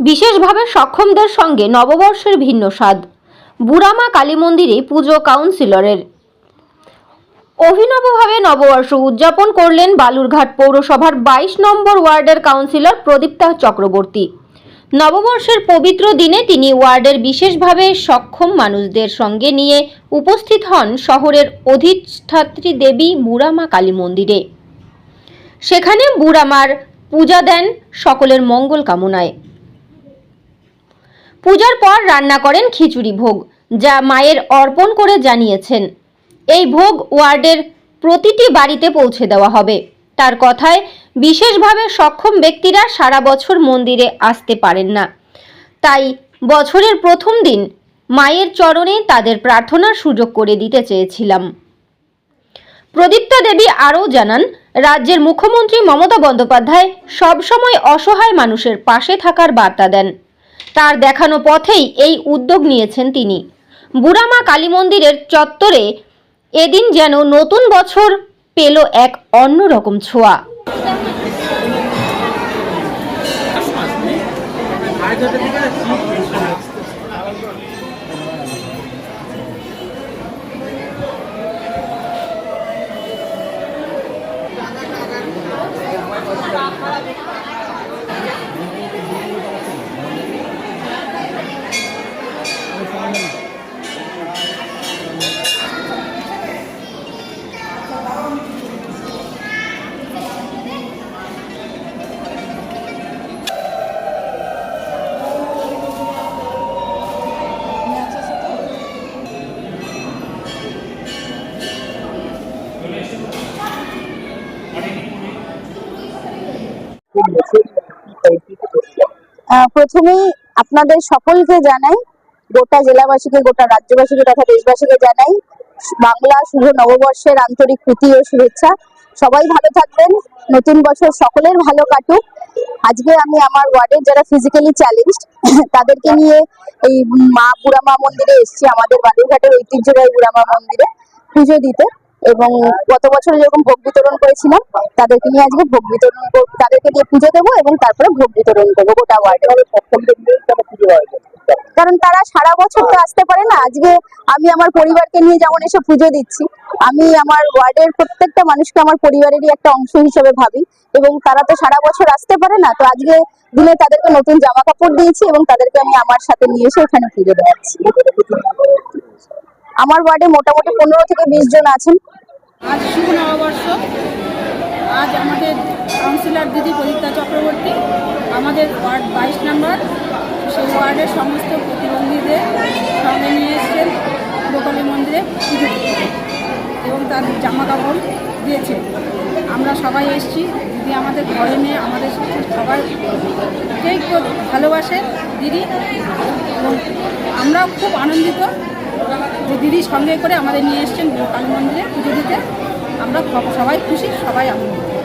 বিশেষভাবে সক্ষমদের সঙ্গে নববর্ষের ভিন্ন স্বাদ। বুড়ামা কালী মন্দিরে পুজো কাউন্সিলরের। অভিনবভাবে নববর্ষ উদযাপন করলেন বালুরঘাট পৌরসভার বাইশ নম্বর ওয়ার্ডের কাউন্সিলর প্রদীপ্তা চক্রবর্তী। নববর্ষের পবিত্র দিনে তিনি ওয়ার্ডের বিশেষভাবে সক্ষম মানুষদের সঙ্গে নিয়ে উপস্থিত হন শহরের অধিষ্ঠাত্রী দেবী বুড়ামা কালী মন্দিরে। সেখানে বুড়ামার পূজা দেন সকলের মঙ্গল কামনায়। পূজার পর রান্না করেন খিচুড়ি ভোগ, যা মায়ের অর্পণ করে জানিয়েছেন। এই ভোগ ওয়ার্ডের প্রতিটি বাড়িতে পৌঁছে দেওয়া হবে। তার কথায় বিশেষভাবে সক্ষম ব্যক্তিরা সারা বছর মন্দিরে আসতে পারেন না। তাই বছরের প্রথম দিন মায়ের চরণে তাদের প্রার্থনার সুযোগ করে দিতে চেয়েছিলাম। প্রদীপ্তা দেবী আরও জানান, রাজ্যের মুখ্যমন্ত্রী মমতা বন্দ্যোপাধ্যায় সবসময় অসহায় মানুষের পাশে থাকার বার্তা দেন। তার দেখানো পথেই এই উদ্যোগ নিয়েছেন তিনি। বুড়ামা কালী মন্দিরের চত্বরে এদিন যেন নতুন বছর পেল এক অন্যরকম ছোঁয়া। আহ, প্রথমেই আপনাদের সকলকে জানাই, গোটা জেলাবাসীকে, গোটা রাজ্যবাসীকে তথা দেশবাসীকে জানাই, বাংলা শুভ নববর্ষের আন্তরিক প্রীতি ও শুভেচ্ছা। সবাই ভালো থাকবেন, নতুন বছর সকলের ভালো কাটুক। আজকে আমি আমার ওয়ার্ডের যারা ফিজিক্যালি চ্যালেঞ্জড তাদেরকে নিয়ে এই মা বুড়ামা মন্দিরে এসেছি, আমাদের বালুরঘাটের ঐতিহ্যবাহী বুড়ামা মন্দিরে পুজো দিতে। এবং গত বছর যেরকম ভোগ বিতরণ করেছিলাম তাদেরকে নিয়ে আজকে ভোগ বিতরণ করব তাদেরকে নিয়ে পুজো দেবো এবং তারপরে ভোগ বিতরণ করব গোটা ওয়ার্ডে। কারণ তারা সারা বছর তো আসতে পারে না। আজকে আমি আমার পরিবারকে নিয়ে যেমন এসে পুজো দিচ্ছি আমি আমার ওয়ার্ডের প্রত্যেকটা মানুষকে আমার পরিবারেরই একটা অংশ হিসেবে ভাবি এবং তারা তো সারা বছর আসতে পারে না। তো আজকে দিনে তাদেরকে নতুন জামা কাপড় দিয়েছি এবং তাদেরকে আমি আমার সাথে নিয়ে এসে ওখানে পুজো দেওয়াচ্ছি। আমার ওয়ার্ডে মোটামুটি পনেরো থেকে বিশ জন আছেন। আজ শুভ নববর্ষ। আজ আমাদের কাউন্সিলর দিদি প্রদীপ্তা চক্রবর্তী, আমাদের ওয়ার্ড বাইশ নাম্বার। সেই ওয়ার্ডের সমস্ত প্রতিবন্ধীদের সঙ্গে নিয়ে এসছেন গোপালী মন্দিরে পুজো এবং তার জামা কাপড় দিয়েছে আমরা সবাই এসেছি, দিদি আমাদের ঘরে নিয়ে আমাদের সবাইকেই খুব ভালোবাসে দিদি। এবং আমরাও খুব আনন্দিত। যে দিদি সঙ্গে করে আমাদের নিয়ে এসছেন কালী মন্দিরে পুজো দিতে। আমরা সবাই খুশি, সবাই আনন্দিত।